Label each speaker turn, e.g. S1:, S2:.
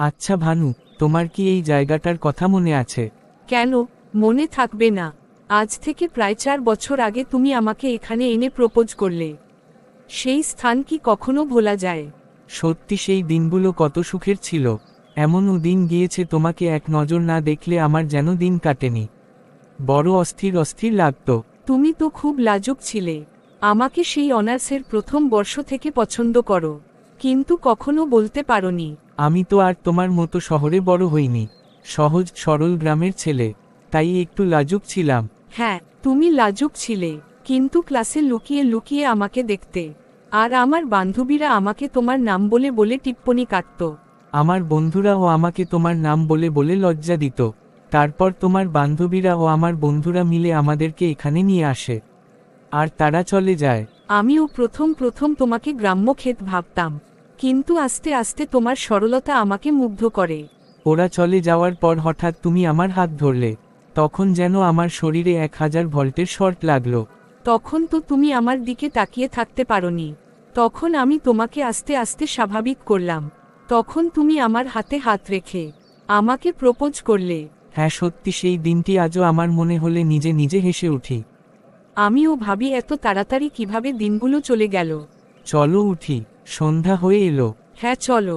S1: আচ্ছা ভানু তোমার কি এই জায়গাটার কথা মনে আছে?
S2: কেন? মনে থাকবে না। আজ থেকে প্রায় চার বছর আগে তুমি আমাকে এখানে এনে প্রপোজ করলে। সেই স্থান কি কখনো ভোলা যায়?
S1: সত্যি সেই দিনগুলো কত সুখের ছিল। এমনও দিন গিয়েছে তোমাকে এক নজর না দেখলে আমার যেন দিন কাটেনি। বড় অস্থির অস্থির লাগত।
S2: তুমি তো খুব লাজুক ছিলে। আমাকে সেই অনার্সের প্রথম বর্ষ থেকে পছন্দ করো। কিন্তু কখনো বলতে পারোনি।
S1: আমি তো আর তোমার মতো শহরে বড় হইনি। সহজ সরল গ্রামের ছেলে। তাই একটু লাজুক ছিলাম।
S2: হ্যাঁ তুমি লাজুক ছিলে কিন্তু ক্লাসে লুকিয়ে লুকিয়ে আমাকে দেখতে। আর আমার বান্ধবীরা আমাকে তোমার নাম বলে বলে টিপ্পনি কাটত।
S1: আমার বন্ধুরাও আমাকে তোমার নাম বলে বলে লজ্জা দিত। তারপর তোমার বান্ধবীরা ও আমার বন্ধুরা মিলে আমাদেরকে এখানে নিয়ে আসে। আর তারা চলে যায়।
S2: আমিও প্রথম প্রথম তোমাকে গ্রাম্য ক্ষেত ভাবতাম। কিন্তু আস্তে আস্তে তোমার সরলতা আমাকে মুগ্ধ করে।
S1: ওরা চলে যাওয়ার পর হঠাৎ তুমি আমার হাত ধরলে তখন যেন আমার শরীরে এক হাজার ভল্টের শর্ট লাগল।
S2: তখন তো তুমি আমার দিকে তাকিয়ে থাকতে পারোনি। তখন আমি তোমাকে আস্তে আস্তে স্বাভাবিক করলাম। তখন তুমি আমার হাতে হাত রেখে আমাকে প্রপোজ করলে।
S1: হ্যাঁ সত্যি সেই দিনটি আজও আমার মনে হলে নিজে নিজে হেসে উঠি।
S2: আমিও ভাবি এত তাড়াতাড়ি কীভাবে দিনগুলো চলে গেল।
S1: চলো উঠি। সন্ধ্যা হয়ে এলো।
S2: হ্যাঁ চলো।